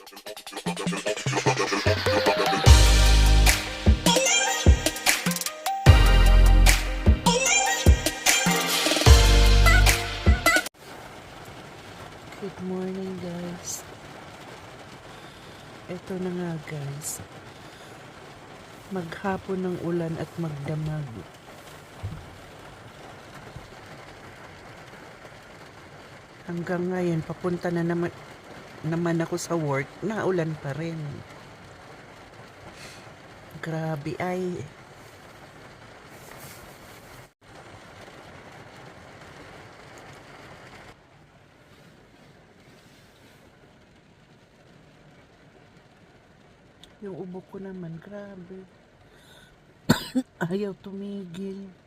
Good morning guys. Ito na nga guys. Maghapon ng ulan at magdamag. Hanggang ngayon, papunta na naman, naman ako sa work, naulan pa rin. Grabe ay. Yung ubo ko naman, grabe. Ayaw tumigil.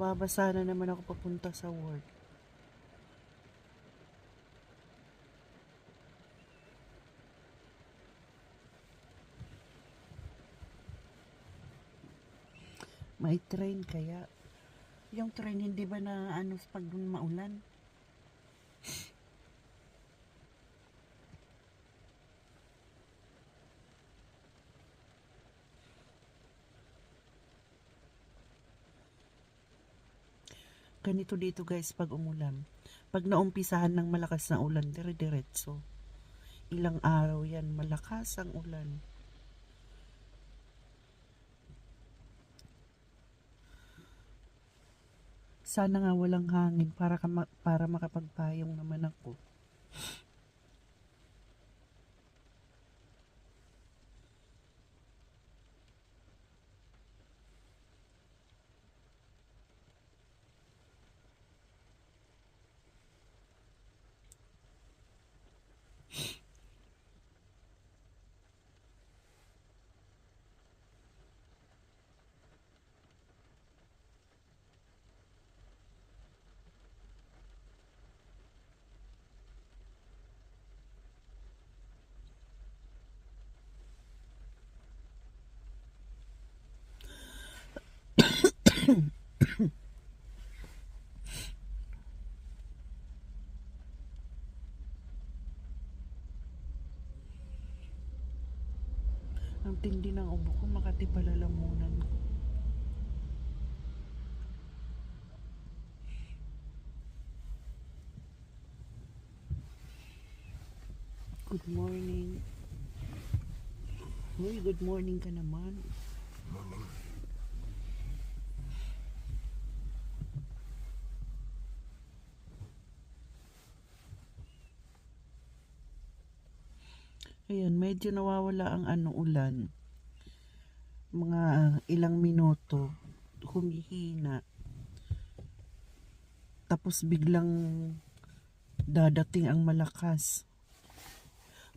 Mababasa na naman ako papunta sa work. May train kaya. Yung train hindi ba na ano pag maulan? Ganito dito guys pag umulan. Pag naumpisahan ng malakas na ulan, dire-diretso. Ilang araw yan, malakas ang ulan. Sana nga walang hangin para, para makapagpayong naman ako. Ang tindi ng ubo ko, makati palalamunan ko. Good morning. Uy, good morning ka naman. Ayan, medyo nawawala ang ano ulan. Mga ilang minuto, humihina. Tapos biglang dadating ang malakas.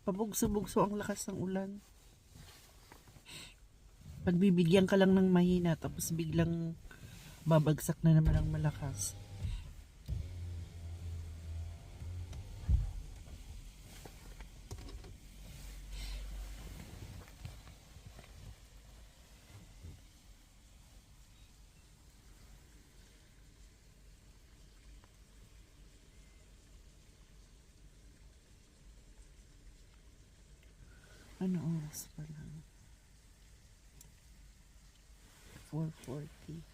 Pabugso-bugso ang lakas ng ulan. Pagbibigyan ka lang ng mahina, tapos biglang babagsak na naman ang malakas. Ano oras pa lang? 4.40.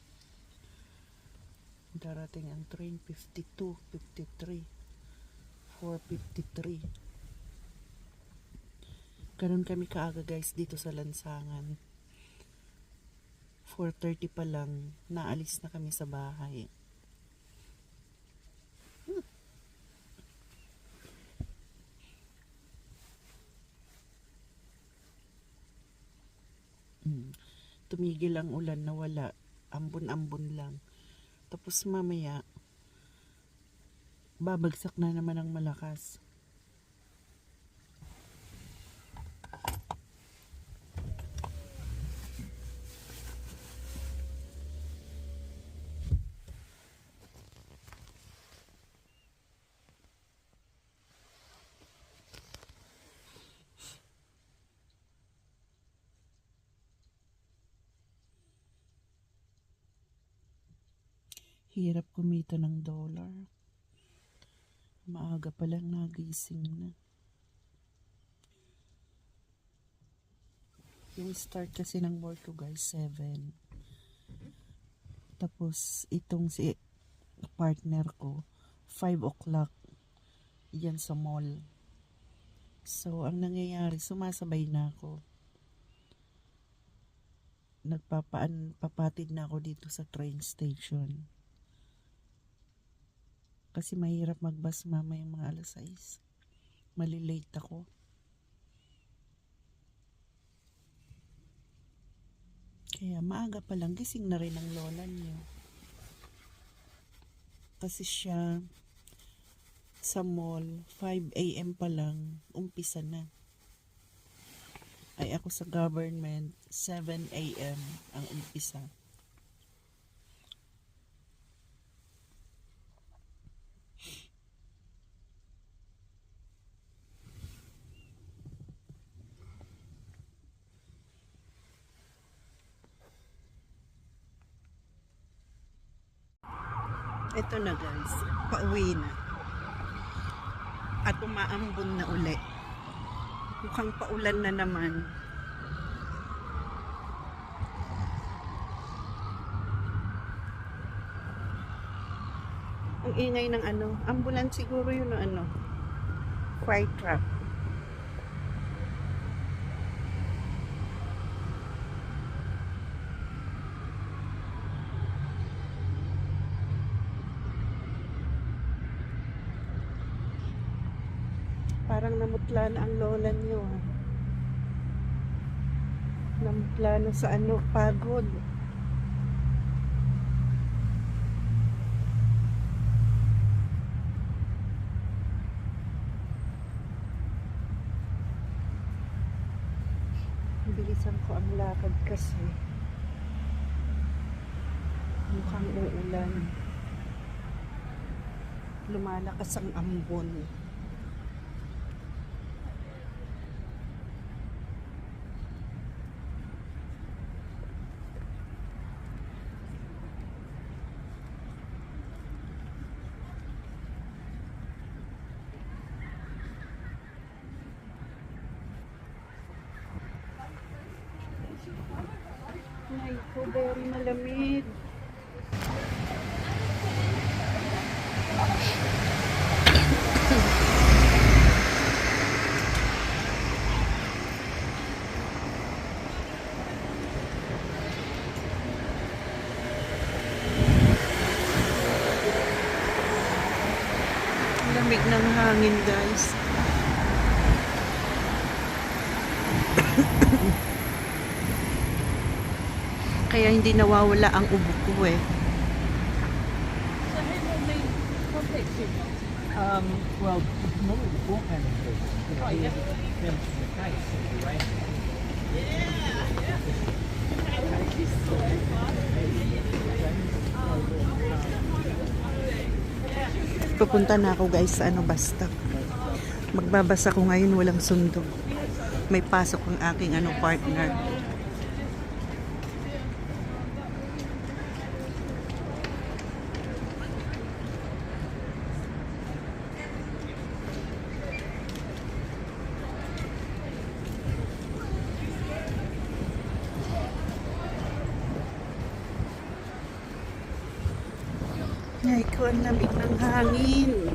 Darating ang train 52, 53, 4.53. Ganun kami kaaga guys dito sa Lansangan. 4.30 pa lang, naalis na kami sa bahay. Mm. Tumigil ang ulan na wala. Ambon-ambon lang. Tapos mamaya, babagsak na naman ang malakas. Hirap kumita ng dollar. Maaga pa lang nagising na. Yung start kasi ng work ko guys, 7. Tapos itong si partner ko, 5 o'clock. Yan sa mall. So, ang nangyayari, sumasabay na ako. Nagpapaan, papatid na ako dito sa train station. Kasi mahirap magbas mamayang mga alas 6. Malilate ako. Kaya maaga pa lang gising na rin ang lola niyo. Kasi siya sa mall, 5 a.m. pa lang, umpisa na. Ay ako sa government, 7 a.m. ang umpisa. Ito na guys, pauwi na. At umaambon na uli. Mukhang paulan na naman. Ang ingay ng ano, ambulance siguro yun ano, fire truck. Parang namutla na ang lola niyo. ah. Namutla na sa ano, pagod. Bilisan ko ang lakad kasi mukhang uulan. Lumalakas ang ambon. Ay, ko very malamig. Lamig ng hangin, guys. Kaya hindi nawawala ang ubo ko eh. Um, well, normally the foreman is, you know, he films the case, right? Pupunta na ako guys sa ano basta. Magbabasa ko ngayon walang sundo. May pasok ang aking ano partner. Ay, ko ang lamig ng hangin.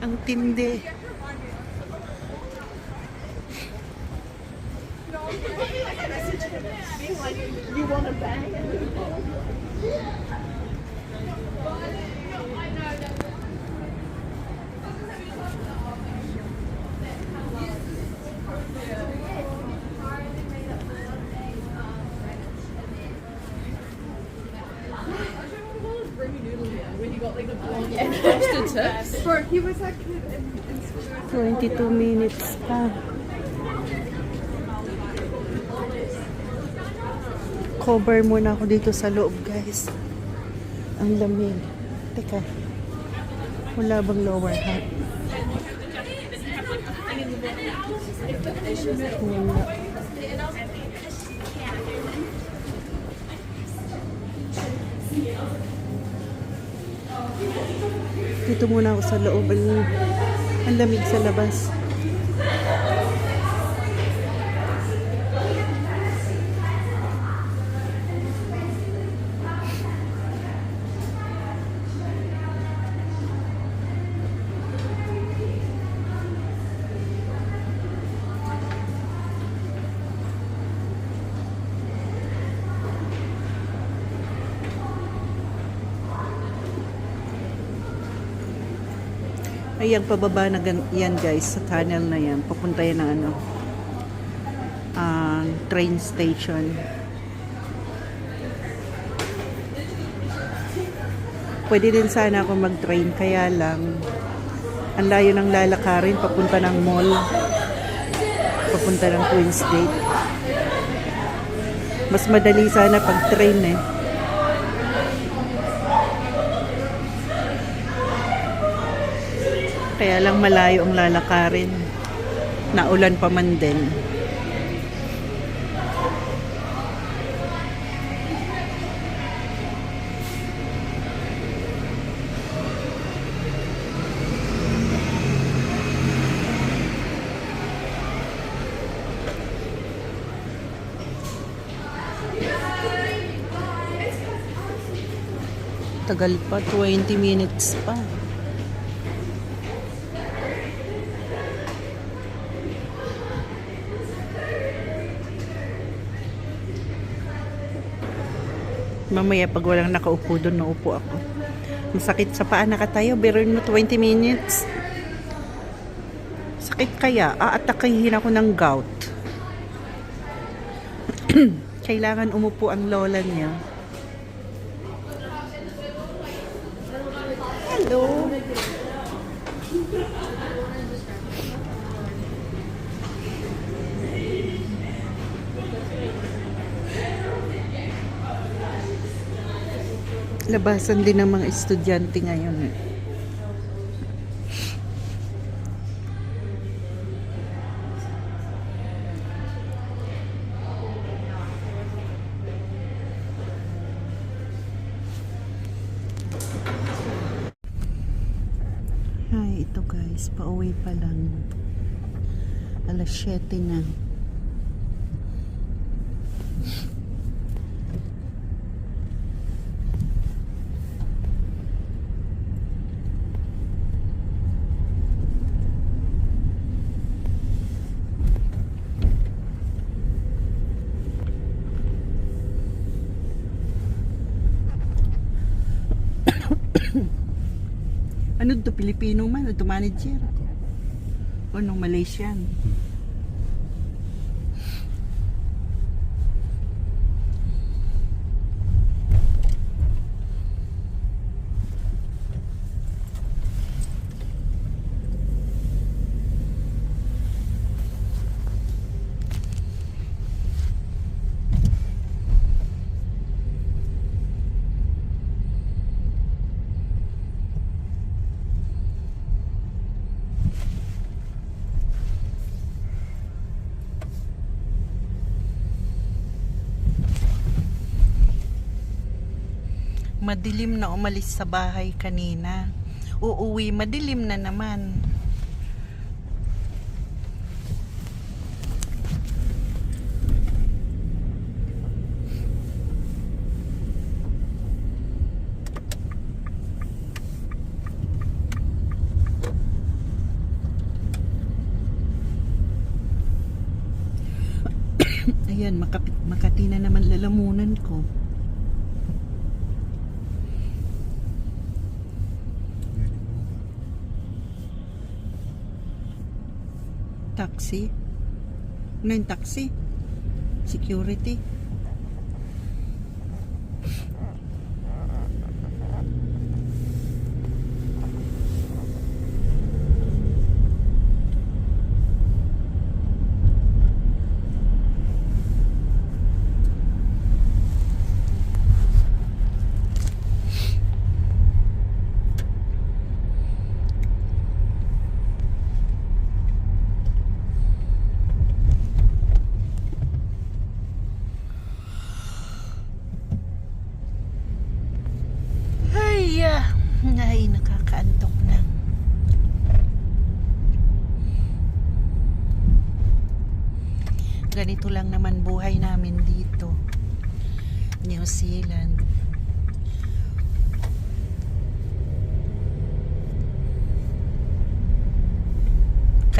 Ang tindi. For he was like 22 minutes pa. Cover muna ako dito sa loob, guys. Ang lamig. Teka. Wala bang lower hat? Wala. Dito muna ako sa loob. Ang, lamig sa labas. Ayan, pababa na yan guys, sa tunnel na yan. Papunta yan ng ano, ah, train station. Pwede din sana ako mag-train, kaya lang, ang layo ng lalakarin, papunta ng mall, papunta ng Queen's Gate. Mas madali sana pag-train eh. Kaya lang malayo ang lalakarin. Naulan pa man din. Tagal pa, 20 minutes pa. Mamaya pag walang nakaupo doon, naupo ako. Masakit sa paa nakatayo, biruin mo 20 minutes. Sakit kaya, aatakihin ako ng gout. Kailangan umupo ang lola niya. Hello. Labasan din ng mga estudyante ngayon. Eh. Ay, ito guys, pauwi pa lang. Alas 7 na. To, Pilipino man, o to manager? O nung Malaysian? Madilim na umalis sa bahay kanina. Uuwi, madilim na naman. Ayan, makapit, Makati na naman lalamunan ko. Taxi? Ano yung taxi? Security?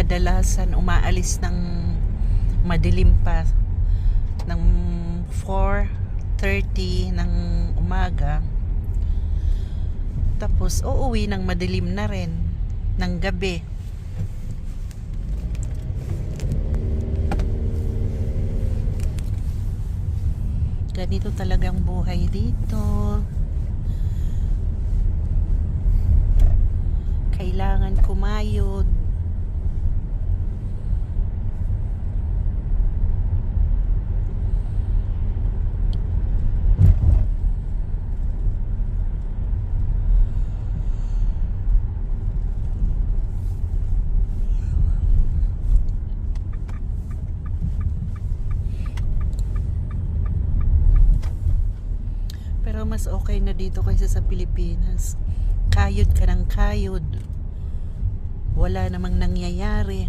Kadalasan umaalis ng madilim pa ng 4.30 ng umaga. Tapos uuwi ng madilim na rin ng gabi. Ganito talagang buhay dito. Kailangan kumayod Pero mas okay na dito kaysa sa Pilipinas. Kayod ka ng kayod. Wala namang nangyayari.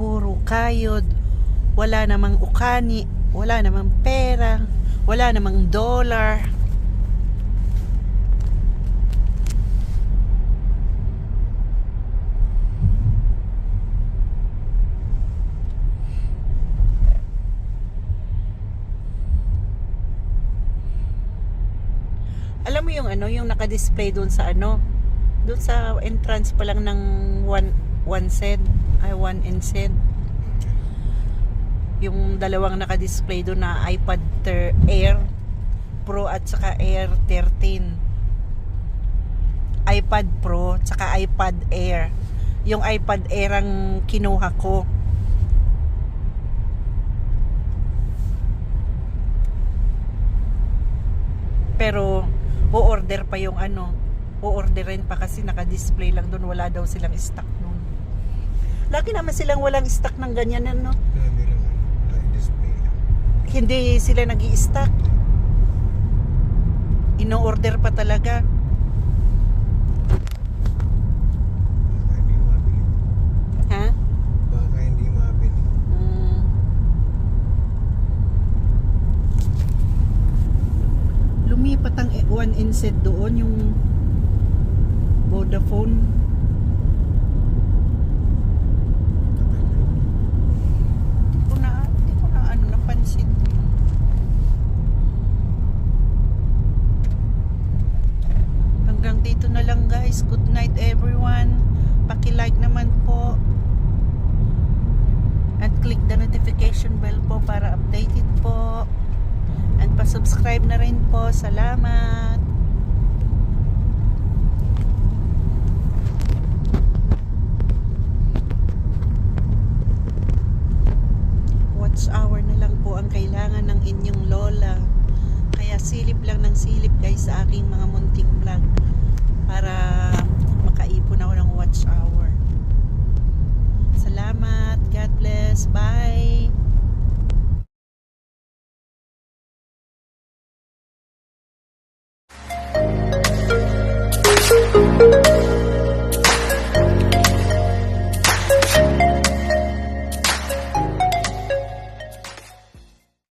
Puro kayod. Wala namang ukani. Wala namang pera. Wala namang dollar. Ano, yung naka-display doon sa ano, doon sa entrance pa lang ng one, one cent, ay one and cent. Yung dalawang naka-display doon na iPad ter- Air Pro at saka Air 13. iPad Pro at saka iPad Air. Yung iPad Air ang kinuha ko. Pero o-order pa yung ano, o-orderin pa kasi naka-display lang doon, wala daw silang stock noon. Lagi naman silang walang stock ng ganyan ano. Ano. Hindi sila nag stock Ino-order pa talaga. Lumipat ang e- one inset doon yung Vodafone. Hindi ko na, hindi ko na ano. Hanggang dito na lang guys. Good night everyone. Paki-like naman po. At click the notification bell po para updated po. Pa-subscribe na rin po. Salamat. Watch hour na lang po ang kailangan ng inyong lola. Kaya silip lang ng silip guys sa aking mga munting vlog para makaipon ako ng watch hour. Salamat. God bless. Bye.